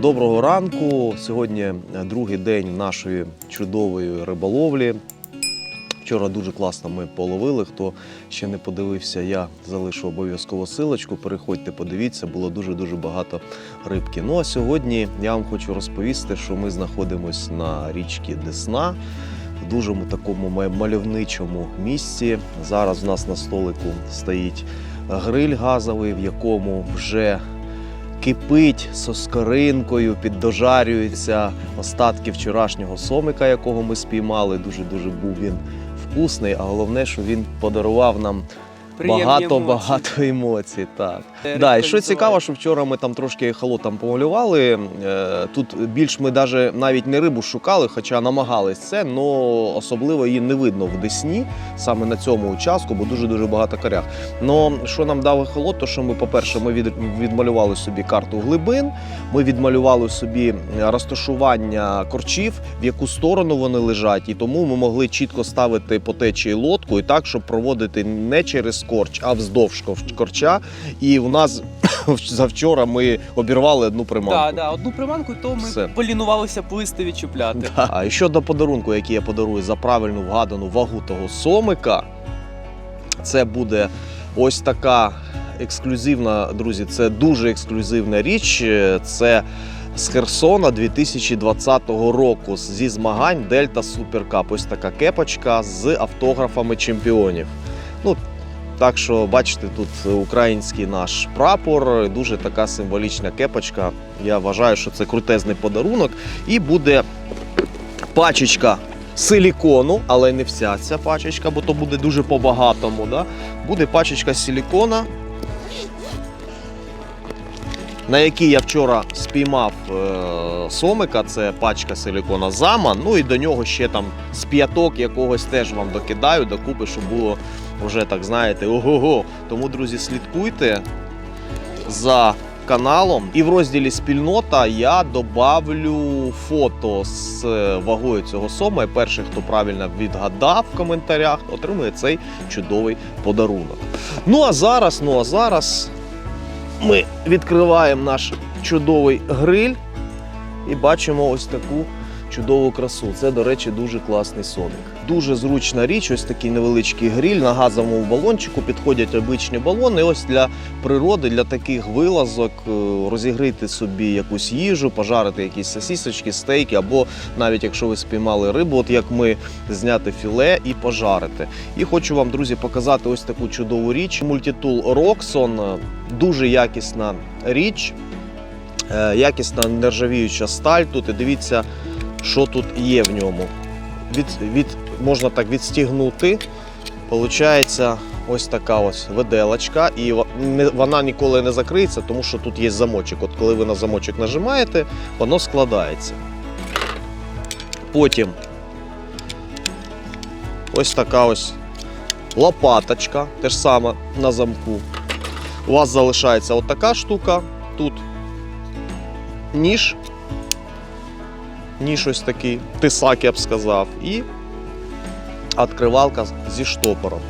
Доброго ранку. Сьогодні другий день нашої чудової риболовлі. Вчора дуже класно ми половили. Хто ще не подивився, я залишу обов'язково силочку. Переходьте, подивіться, було дуже-дуже багато рибки. Ну а сьогодні я вам хочу розповісти, що ми знаходимося на річці Десна. В дуже такому мальовничому місці. Зараз в нас на столику стоїть гриль газовий, в якому вже кипить соскоринкою, піддожарюються остатки вчорашнього сомика, якого ми спіймали. Дуже дуже був він вкусний. А головне, що він подарував нам багато-багато емоцій. Так. Да, і що цікаво, що вчора ми там трошки холотом помалювали. Е, Тут більш ми даже навіть не рибу шукали, хоча намагались це, але особливо її не видно в Десні, саме на цьому участку, бо дуже-дуже багато корях. Но що нам дав холод, то що ми, по-перше, ми від, відмалювали собі карту глибин, ми відмалювали собі розташування корчів, в яку сторону вони лежать, і тому ми могли чітко ставити по течії лодку і так, щоб проводити не через корч, а вздовж корча. І нас завчора ми обірвали одну приманку. Так, да, одну приманку, то ми Все. полінувалися плисти відчіпляти. Да. А і щодо подарунку, який я подарую за правильну вгадану вагу того сомика, це буде ось така ексклюзивна, друзі, це дуже ексклюзивна річ. Це з Херсона 2020 року зі змагань Дельта Суперкап. Ось така кепочка з автографами чемпіонів. Ну, так що, бачите, тут український наш прапор, дуже така символічна кепочка. Я вважаю, що це крутезний подарунок. І буде пачечка силікону, але не вся ця пачечка, бо то буде дуже по-багатому. Да? Буде пачечка силікона, на якій я вчора спіймав е, сомика, це пачка силікона зама. Ну і до нього ще там з п'яток якогось теж вам докидаю, докупи, щоб було вже так, знаєте, ого-го. Тому, друзі, слідкуйте за каналом. І в розділі спільнота я добавлю фото з е, вагою цього сома. І перший, хто правильно відгадав в коментарях, отримує цей чудовий подарунок. Ну а зараз, ну а зараз ми відкриваємо наш чудовий гриль і бачимо ось таку чудову красу. Це, до речі, дуже класний соник. Дуже зручна річ, ось такий невеличкий гриль на газовому балончику. Підходять обичні балони. Ось для природи, для таких вилазок е, розігріти собі якусь їжу, пожарити якісь сосісочки, стейки, або навіть якщо ви спіймали рибу, от як ми зняти філе і пожарити. І хочу вам, друзі, показати ось таку чудову річ. Мультитул Roxxon. Дуже якісна річ, е, якісна нержавіюча сталь. Тут і дивіться, що тут є в ньому. Від, від, можна так відстігнути. Получається ось така ось виделочка, і вона ніколи не закриється, тому що тут є замочок. От коли ви на замочок нажимаєте, воно складається. Потім ось така ось лопаточка, те ж саме на замку. У вас залишається от така штука. Тут ніж. Ніж ось такий, тисак, я б сказав, і відкривалка зі штопором.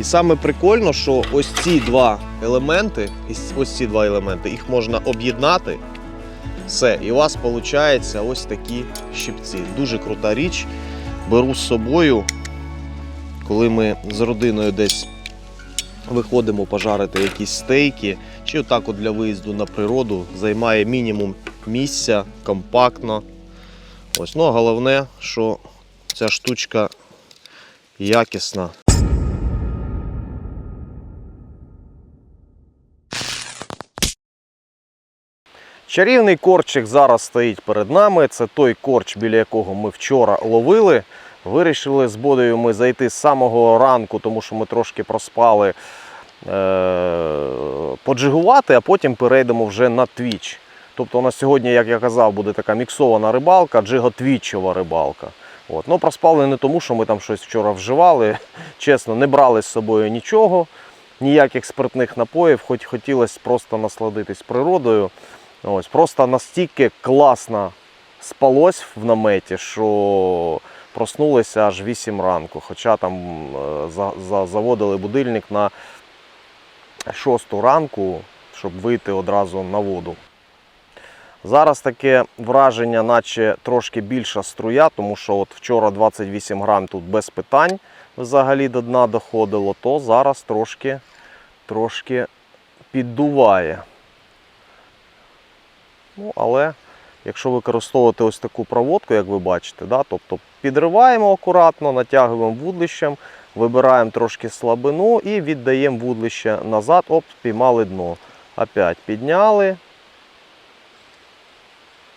І саме прикольно, що ось ці два елементи, ось ці два елементи, їх можна об'єднати. Все, і у вас виходить ось такі щипці. Дуже крута річ. Беру з собою, коли ми з родиною десь виходимо пожарити якісь стейки, чи отак от для виїзду на природу займає мінімум місця, компактно. Ось, ну а головне, що ця штучка якісна. Чарівний корчик зараз стоїть перед нами. Це той корч, біля якого ми вчора ловили. Вирішили з Бодею ми зайти з самого ранку, тому що ми трошки проспали е- поджигувати, а потім перейдемо вже на твіч. Тобто у нас сьогодні, як я казав, буде така міксована рибалка, джиго-твічова рибалка. От. Ну, проспали не тому, що ми там щось вчора вживали. Чесно, не брали з собою нічого, ніяких спиртних напоїв, хоч хотілося просто насладитись природою. Ось, просто настільки класно спалось в наметі, що проснулися аж 8 ранку. Хоча там е, за, за, заводили будильник на 6 ранку, щоб вийти одразу на воду. Зараз таке враження, наче трошки більша струя, тому що от вчора 28 грам тут без питань взагалі до дна доходило, то зараз трошки, трошки піддуває. Ну, але якщо використовувати ось таку проводку, як ви бачите, да, тобто підриваємо акуратно, натягуємо вудлищем, вибираємо трошки слабину і віддаємо вудлище назад, оп, спіймали дно. Опять підняли.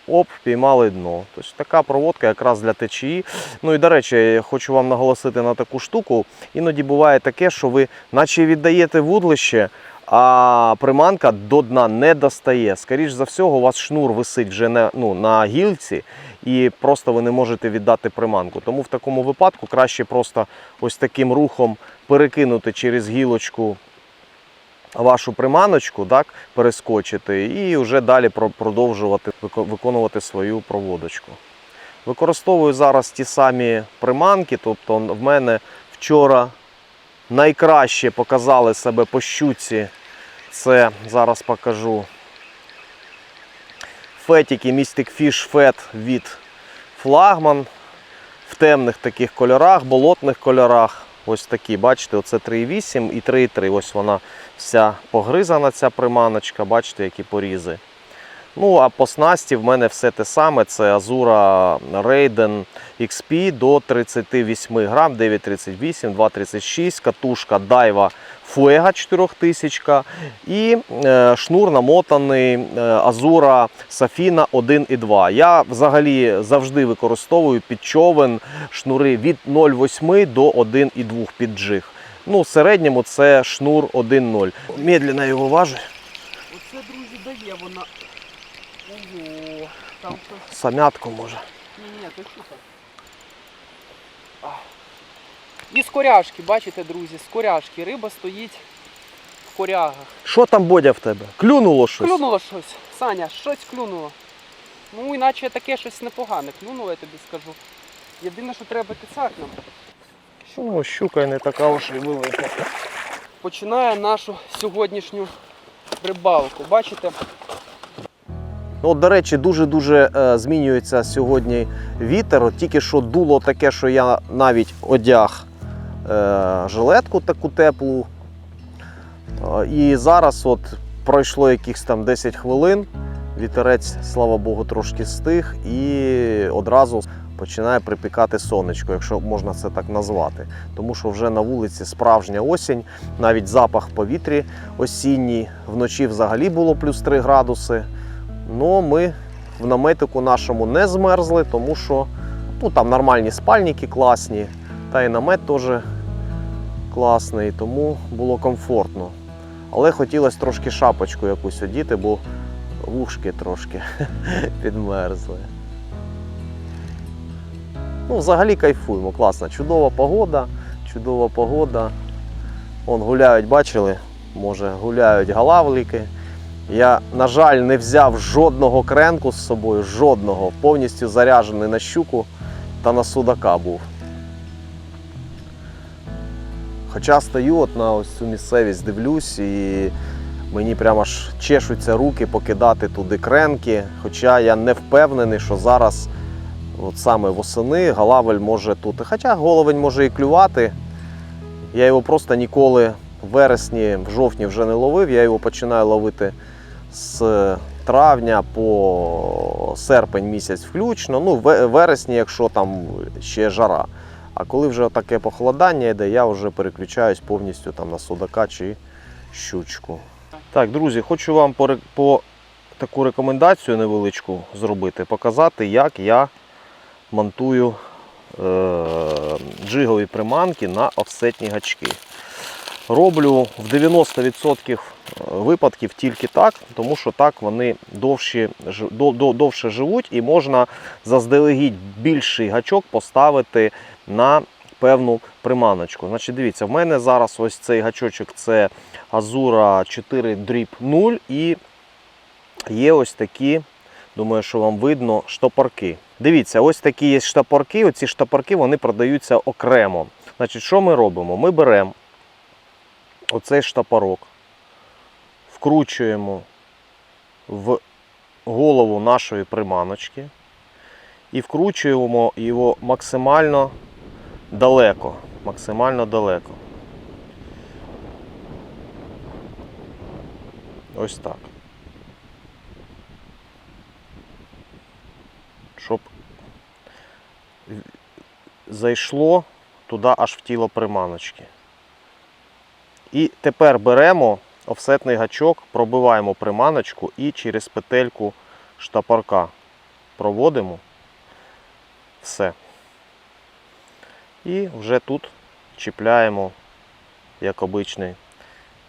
Оп, піймали дно. Тобто така проводка якраз для течії. Ну і до речі, хочу вам наголосити на таку штуку. Іноді буває таке, що ви наче віддаєте вудлище, а приманка до дна не достає. Скоріше за всього, у вас шнур висить вже на, ну, на гілці, і просто ви не можете віддати приманку. Тому в такому випадку краще просто ось таким рухом перекинути через гілочку вашу приманочку, так, перескочити і вже далі продовжувати виконувати свою проводочку. Використовую зараз ті самі приманки, тобто в мене вчора найкраще показали себе по щуці. Це зараз покажу. Фетики Mystic Fish Fat від флагман в темних таких кольорах, болотних кольорах. Ось такі, бачите, оце 3,8 і 3,3. Ось вона вся погризана, ця приманочка, бачите, які порізи. Ну, а по снасті в мене все те саме. Це Azura Raiden XP до 38 грам, 9,38, 2,36, катушка Daiwa Fuega 4000 і е, шнур намотаний Azura Safina 1,2. Я взагалі завжди використовую під човен шнури від 0,8 до 1,2 під джиг. Ну, в середньому це шнур 1,0. Медленно його важу. Оце, друзі, дає вона. Ого, там щось. Самятку може. Ні, ні, ти слухай. І з коряшки, бачите, друзі, з коряшки. Риба стоїть в корягах. Що там Бодя в тебе? Клюнуло щось? Клюнуло щось. Саня, щось клюнуло. Ну, іначе таке щось непогане. Клюнуло, я тобі скажу. Єдине, що треба кицак нам. Ну, щука не така уж і велика. Починає нашу сьогоднішню рибалку. Бачите? Ну, от, до речі, дуже-дуже е, змінюється сьогодні вітер. От тільки що дуло таке, що я навіть одяг е, жилетку таку теплу. Е, і зараз от пройшло якихось там 10 хвилин. Вітерець, слава Богу, трошки стих і одразу починає припікати сонечко, якщо можна це так назвати. Тому що вже на вулиці справжня осінь, навіть запах повітрі осінній. Вночі взагалі було плюс 3 градуси. Ну, ми в наметику нашому не змерзли, тому що ну, там нормальні спальники класні, та і намет теж класний, тому було комфортно. Але хотілося трошки шапочку якусь одіти, бо вушки трошки підмерзли. Ну, взагалі кайфуємо, класна, чудова погода, чудова погода. Вон гуляють, бачили? Може, гуляють галавліки. Я, на жаль, не взяв жодного кренку з собою, жодного. Повністю заряджений на щуку та на судака був. Хоча стою от на ось цю місцевість, дивлюсь, і мені прямо аж чешуться руки покидати туди кренки. Хоча я не впевнений, що зараз, от саме восени, галавель може тут. Хоча головень може і клювати. Я його просто ніколи в вересні, в жовтні вже не ловив. Я його починаю ловити з травня по серпень місяць включно. Ну, в вересні, якщо там ще жара. А коли вже таке похолодання йде, я вже переключаюсь повністю там на судака чи щучку. Так, друзі, хочу вам по, по таку рекомендацію невеличку зробити, показати, як я монтую е, джигові приманки на офсетні гачки. роблю в 90% випадків тільки так, тому що так вони довші, довше живуть і можна заздалегідь більший гачок поставити на певну приманочку. Значить, дивіться, в мене зараз ось цей гачочок це Азура 4 дріб 0 і є ось такі, думаю, що вам видно, штопорки. Дивіться, ось такі є штопорки. Оці штопорки вони продаються окремо. Значить, що ми робимо? Ми беремо оцей штопорок, вкручуємо в голову нашої приманочки і вкручуємо його максимально далеко. Максимально далеко. Ось так. Щоб зайшло туди аж в тіло приманочки. І тепер беремо офсетний гачок, пробиваємо приманочку і через петельку штапорка проводимо. Все. І вже тут чіпляємо, як обичний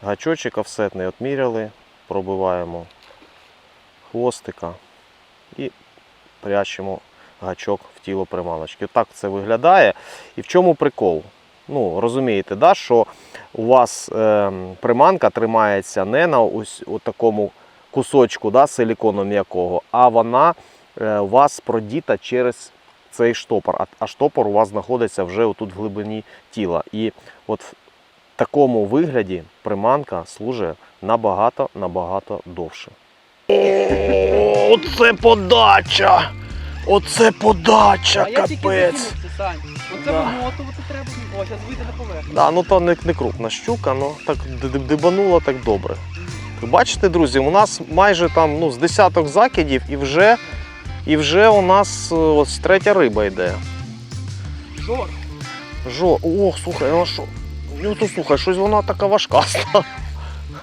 гачочок офсетний отміряли, пробиваємо хвостика прячемо гачок в тіло приманочки. Так це виглядає. І в чому прикол? Ну, розумієте, да, що у вас е, приманка тримається не на ось такому кусочку да, силікону м'якого, а вона е, у вас продіта через цей штопор. А, а штопор у вас знаходиться вже отут в глибині тіла. І от в такому вигляді приманка служить набагато набагато довше. Оце подача! Оце подача, Сань. Оце Да. вимотувати треба. О, зараз вийде на поверхню. Да, ну то не, не крупна щука, ну так д- д- дибануло так добре. Ви бачите, друзі, у нас майже там ну, з десяток закидів і вже, і вже у нас е, ось третя риба йде. Жор. Жо, ох, слухай, ну що? Ну то слухай, щось вона така важка стала.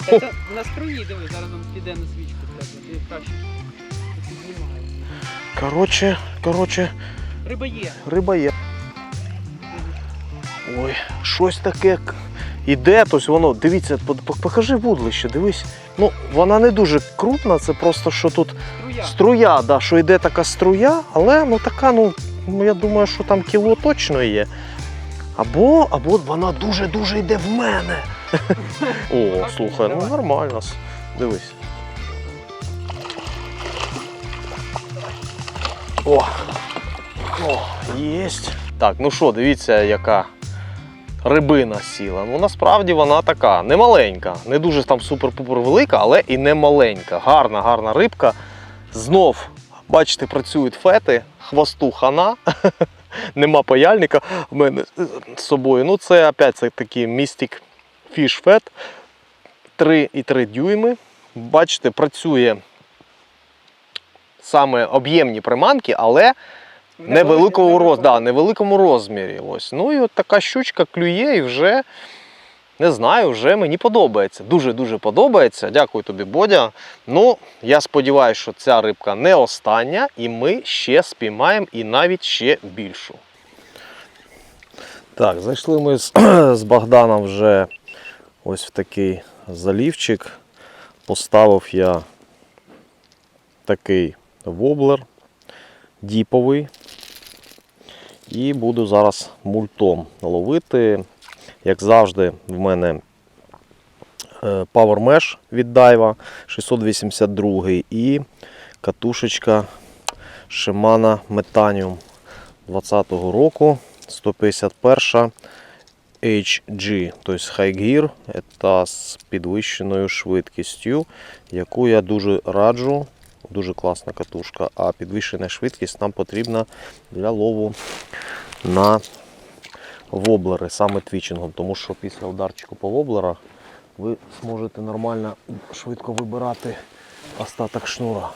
Та Це на струї, диви, зараз нам піде на свічку треба. Краще. Коротше, коротше, Риба є. риба є. Ой, щось таке іде, тобто воно, дивіться, по- по- покажи вудлище, дивись. Ну, вона не дуже крупна, це просто що тут Струя. струя, да, що йде така струя, але ну така, ну, ну я думаю, що там кіло точно є. Або, або вона дуже-дуже йде в мене. О, слухай, ну нормально. Дивись. О! О, єсть. Так, ну що, дивіться, яка рибина сіла. Ну насправді вона така немаленька, не дуже там супер-пупер велика, але і не маленька. Гарна, гарна рибка. Знов, бачите, працюють фети, хвосту хана. Нема паяльника в мене з собою. Ну, це опять це такий Mystic Fish Fat 3,3 дюйми. Бачите, працює саме об'ємні приманки, але невеликому, роз, да, невеликому розмірі. Ось. Ну і от така щучка клює і вже не знаю, вже мені подобається. Дуже-дуже подобається. Дякую тобі, Бодя. Ну, я сподіваюся, що ця рибка не остання, і ми ще спіймаємо і навіть ще більшу. Так, зайшли ми з, з Богданом вже ось в такий залівчик. Поставив я такий воблер діповий. І буду зараз мультом ловити. Як завжди, в мене е, Power Mesh від Daiwa 682 і катушечка Shimano Metanium 20-го року 151 HG, тобто High Gear, це з підвищеною швидкістю, яку я дуже раджу. Дуже класна катушка, а підвищена швидкість нам потрібна для лову на воблери, саме твічингом, тому що після ударчику по воблерах ви зможете нормально швидко вибирати остаток шнура.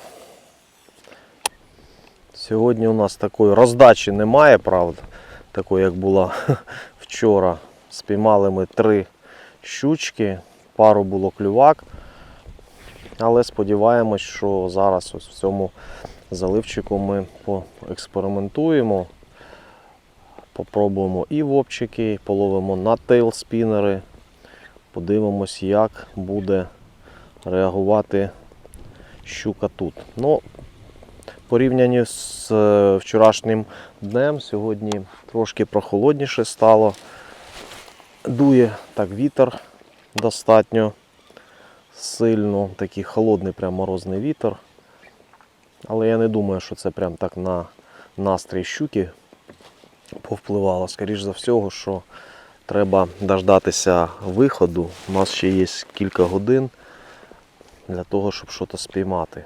Сьогодні у нас такої роздачі немає, правда, такої, як була вчора. Спіймали ми три щучки, пару було клювак. Але сподіваємось, що зараз ось в цьому заливчику ми поекспериментуємо. Попробуємо і вопчики, половимо на тейлспінери, Подивимось, як буде реагувати щука тут. Ну, порівнянні з е, вчорашнім днем, сьогодні трошки прохолодніше стало. Дує так вітер достатньо сильно, такий холодний, прям морозний вітер. Але я не думаю, що це прям так на настрій щуки повпливало. Скоріше за всього, що треба дождатися виходу. У нас ще є кілька годин для того, щоб щось спіймати.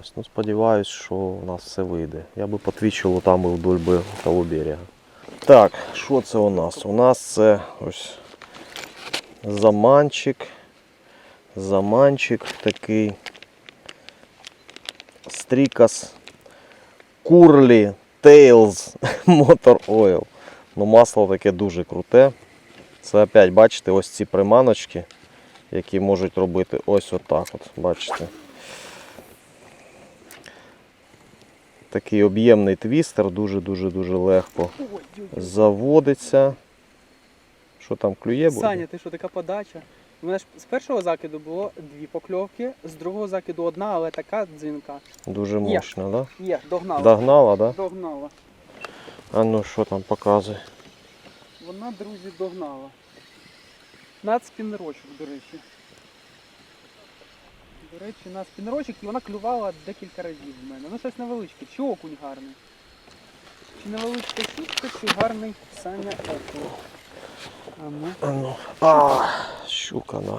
Ось, ну, сподіваюсь, що у нас все вийде. Я би потвічило там і вдоль би того берега. Так, що це у нас? У нас це ось заманчик. Заманчик такий. Стрікас Курлі Tails Motor Oil. Ну, масло таке дуже круте. Це опять, бачите, ось ці приманочки, які можуть робити ось отак. От, бачите. Такий об'ємний твістер, дуже-дуже-дуже легко заводиться. Що там клює буде? Саня, ти що така подача? У мене ж з першого закиду було дві покльовки, з другого закиду одна, але така дзвінка. Дуже Є. мощно, да? Є, догнала. Догнала, да? Догнала. А ну що там показує? Вона, друзі, догнала. Над спіннерочок, до речі. До речі, на спіннерочок і вона клювала декілька разів в мене. Ну щось невеличке. Чи окунь гарний? Чи невеличка щучка, чи гарний Саня окунь? А ну. А. Щука, на.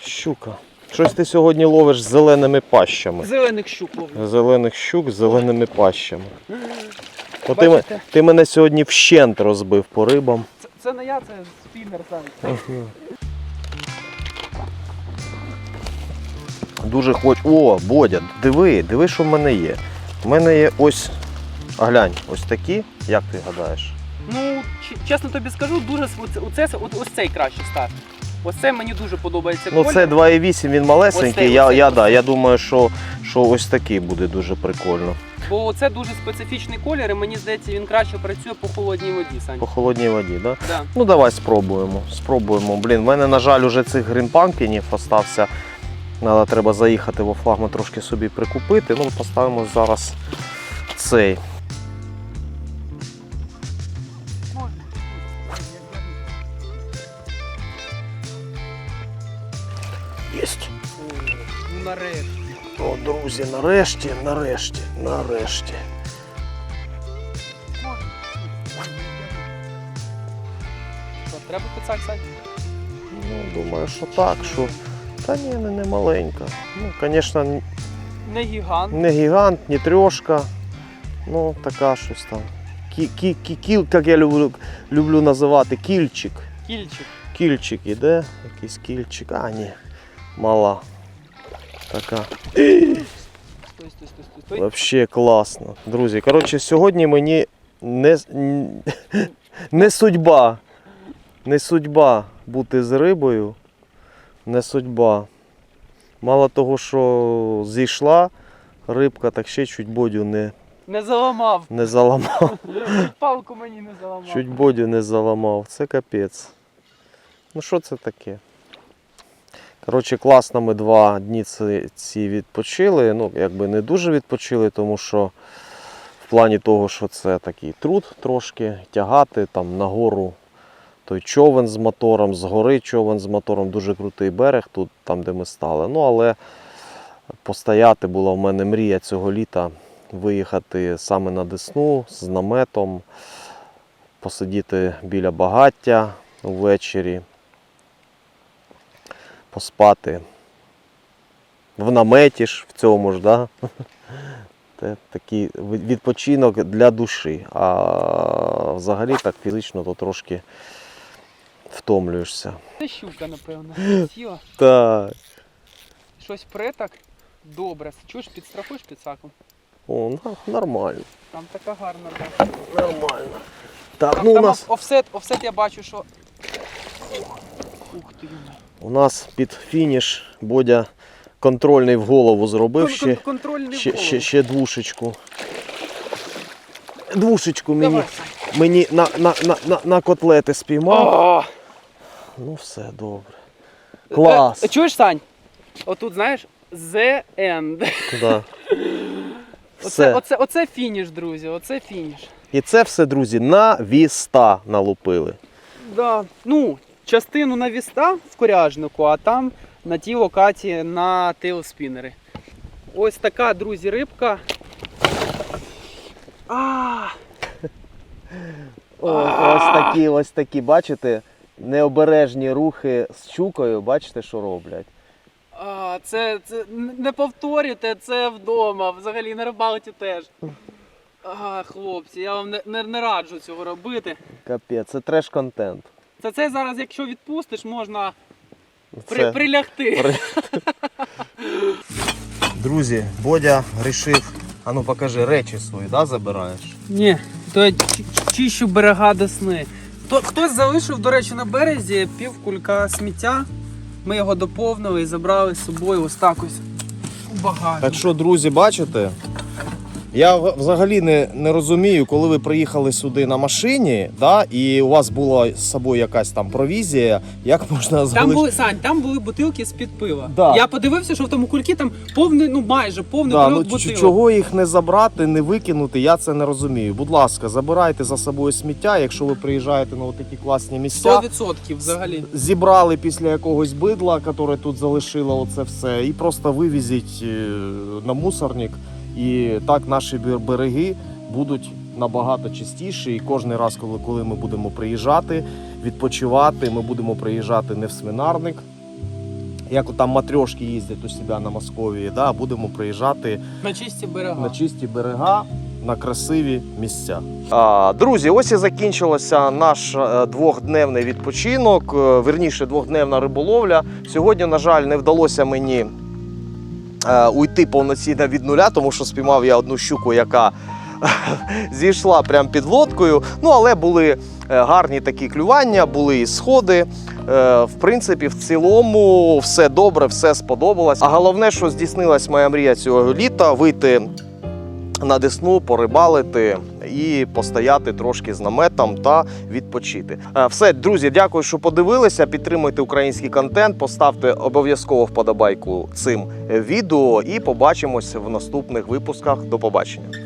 Щука. Щось ти сьогодні ловиш з зеленими пащами. Зелених щук ловлю. Зелених щук з зеленими пащами. От ти, м- Бачите? ти мене сьогодні вщент розбив по рибам. Це, це не я, це спіннер Саня. Дуже хочу. О, Бодя, диви, диви, що в мене є. У мене є ось. А глянь, ось такі, як ти гадаєш? Ну, чесно тобі скажу, дуже оце, ось цей краще старт. Ось це мені дуже подобається. Ну колір. це 2,8, він малесенький. Ось цей, я, ось цей, я, ось да, я думаю, що, що ось такий буде дуже прикольно. Бо це дуже специфічний колір, і мені здається, він краще працює по холодній воді, Сань. По холодній воді, так? Да? Да. Ну давай спробуємо. Спробуємо. Блін, в мене, на жаль, уже цих грінпанкінів остався. Треба заїхати во флагман трошки собі прикупити. Ну, поставимо зараз цей. Єсть. Ну нарешті. О, друзі, нарешті, нарешті, нарешті. Треба пицак? Ну, думаю, що так, що. Та ні, не, не маленька. Ну, звісно, Не гігант. не гігант, не трьошка. Ну, така щось там. Кі, кі, кі, кіл, як я люблю, люблю називати, кільчик. Кільчик. Кільчик іде, якийсь кільчик. А, ні. Мала. Така. Стой. Взагалі класно. Друзі, коротше, сьогодні мені не, не судьба. Не судьба бути з рибою. Не судьба. Мало того, що зійшла рибка, так ще чуть бодю не, Не заламав. не заламав. Палку мені не заламав. Чуть бодю не заламав. Це капець. Ну що це таке? Коротше, класно ми два дні ці, відпочили. Ну, якби не дуже відпочили, тому що в плані того, що це такий труд трошки, тягати там нагору той човен з мотором, згори човен з мотором, дуже крутий берег тут, там, де ми стали. Ну, але постояти була в мене мрія цього літа виїхати саме на Десну з наметом, посидіти біля багаття ввечері, поспати в наметі ж в цьому ж, да? Це такий відпочинок для душі. А взагалі так фізично то трошки втомлюєшся. Це щука, напевно. Сіла. Так. Щось пре так. Добре. Чуєш, підстрахуєш підсаком? О, ну, нормально. Там така гарна. Да. Нормально. Так, Там, ну у нас, офсет, офсет я бачу, що. Ух ти. У нас під фініш Бодя контрольний в голову зробив ще. Ще, ще, ще двушечку. Двушечку мені, Давай, мені на, на, на, на, на котлети спіймав. О, Ну все, добре. Клас. Е, чуєш, Сань? Отут, знаєш, The End. Да. Оце, оце, оце фініш, друзі, оце фініш. І це все, друзі, на віста налупили. Да. Ну, частину на віста в коряжнику, а там на тій локації на тейлспінери. Ось така, друзі, рибка. А, О, ось такі, ось такі, бачите, необережні рухи з щукою, бачите, що роблять. а, це, це не повторюйте це вдома, взагалі на рибалці теж. А, хлопці, я вам не, не, не раджу цього робити. Капець, це треш-контент. Це це зараз, якщо відпустиш, можна при, прилягти. Друзі, Бодя рішив. А ну покажи речі свої, да, забираєш? Ні, то я чищу берега Десни. То, хтось залишив, до речі, на березі пів кулька сміття. Ми його доповнили і забрали з собою ось так ось у багажник. Так що, друзі, бачите? Я взагалі не, не розумію, коли ви приїхали сюди на машині, да, і у вас була з собою якась там провізія, як можна Там були Сань, там були бутилки з-під пива. Да. Я подивився, що в тому кулькі там повний, ну майже повний Да, ну, бутилок. чого їх не забрати, не викинути, я це не розумію. Будь ласка, забирайте за собою сміття, якщо ви приїжджаєте на такі класні місця. 100% взагалі. Зібрали після якогось бидла, яке тут залишило оце все, і просто вивізіть е, на мусорник. І так наші береги будуть набагато чистіші. І кожен раз, коли, коли ми будемо приїжджати, відпочивати, ми будемо приїжджати не в свинарник. Як от там матрьошки їздять у себе на Московії, да, будемо приїжджати На чисті берега. на чисті берега, на красиві місця. А, друзі, ось і закінчилося наш е, двохдневний відпочинок, е, верніше двохдневна риболовля. Сьогодні, на жаль, не вдалося мені уйти повноцінно від нуля, тому що спіймав я одну щуку, яка зійшла прямо під лодкою. Ну, але були е, гарні такі клювання, були і сходи. Е, В принципі, в цілому все добре, все сподобалось. А головне, що здійснилась моя мрія цього літа вийти на десну, порибалити і постояти трошки з наметом та відпочити. Е, Все, друзі, дякую, що подивилися. Підтримуйте український контент, поставте обов'язково вподобайку цим е, відео і побачимось в наступних випусках. До побачення.